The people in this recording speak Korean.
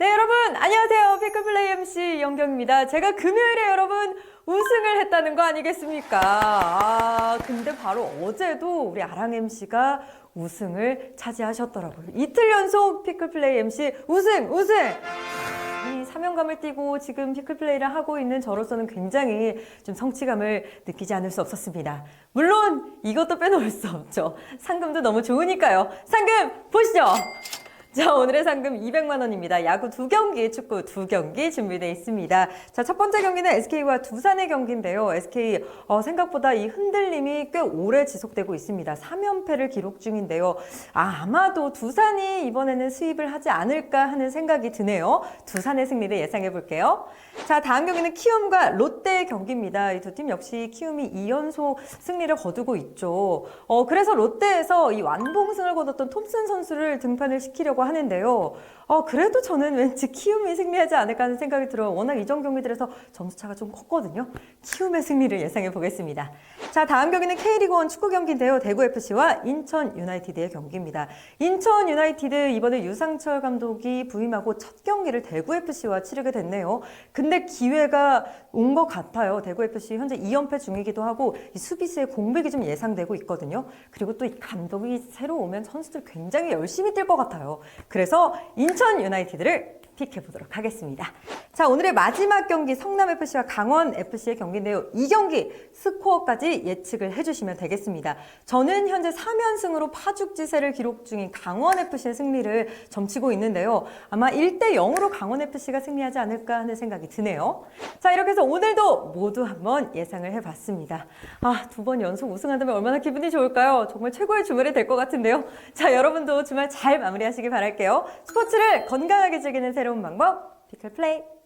네, 여러분, 안녕하세요. 피클플레이 MC 영경입니다. 제가 금요일에 여러분 우승을 했다는 거 아니겠습니까? 아, 근데 바로 어제도 우리 아랑 MC가 우승을 차지하셨더라고요. 이틀 연속 피클플레이 MC 우승, 우승! 이 사명감을 띠고 지금 피클플레이를 하고 있는 저로서는 굉장히 좀 성취감을 느끼지 않을 수 없었습니다. 물론 이것도 빼놓을 수 없죠. 상금도 너무 좋으니까요. 상금 보시죠. 자, 오늘의 상금 200만 원입니다. 야구 두 경기, 축구 두 경기 준비되어 있습니다. 자, 첫 번째 경기는 SK와 두산의 경기인데요. SK 어, 생각보다 이 흔들림이 꽤 오래 지속되고 있습니다. 3연패를 기록 중인데요. 아, 아마도 두산이 이번에는 수입을 하지 않을까 하는 생각이 드네요. 두산의 승리를 예상해 볼게요. 자, 다음 경기는 키움과 롯데의 경기입니다. 이 두 팀 역시 키움이 2연속 승리를 거두고 있죠. 어, 그래서 롯데에서 이 완봉승을 거뒀던 톰슨 선수를 등판을 시키려고 하는데요. 어, 그래도 저는 왠지 키움이 승리하지 않을까 하는 생각이 들어요. 워낙 이전 경기들에서 점수차가 좀 컸거든요. 키움의 승리를 예상해 보겠습니다. 자, 다음 경기는 K리그1 축구 경기인데요. 대구FC와 인천 유나이티드의 경기입니다. 인천 유나이티드 이번에 유상철 감독이 부임하고 첫 경기를 대구FC와 치르게 됐네요. 근데 기회가 온 것 같아요. 대구FC 현재 2연패 중이기도 하고 이 수비수의 공백이 좀 예상되고 있거든요. 그리고 또이 감독이 새로 오면 선수들 굉장히 열심히 뛸 것 같아요. 그래서 인천 유나이티드를 픽해 보도록 하겠습니다. 자, 오늘의 마지막 경기 성남FC와 강원FC의 경기인데요. 이 경기 스코어까지 예측을 해주시면 되겠습니다. 저는 현재 3연승으로 파죽지세를 기록 중인 강원FC의 승리를 점치고 있는데요. 아마 1대 0으로 강원FC가 승리하지 않을까 하는 생각이 드네요. 자, 이렇게 해서 오늘도 모두 한번 예상을 해봤습니다. 아, 두 번 연속 우승한다면 얼마나 기분이 좋을까요? 정말 최고의 주말이 될 것 같은데요. 자, 여러분도 주말 잘 마무리하시길 바랄게요. 스포츠를 건강하게 즐기는 새로운 방법, 피클 플레이.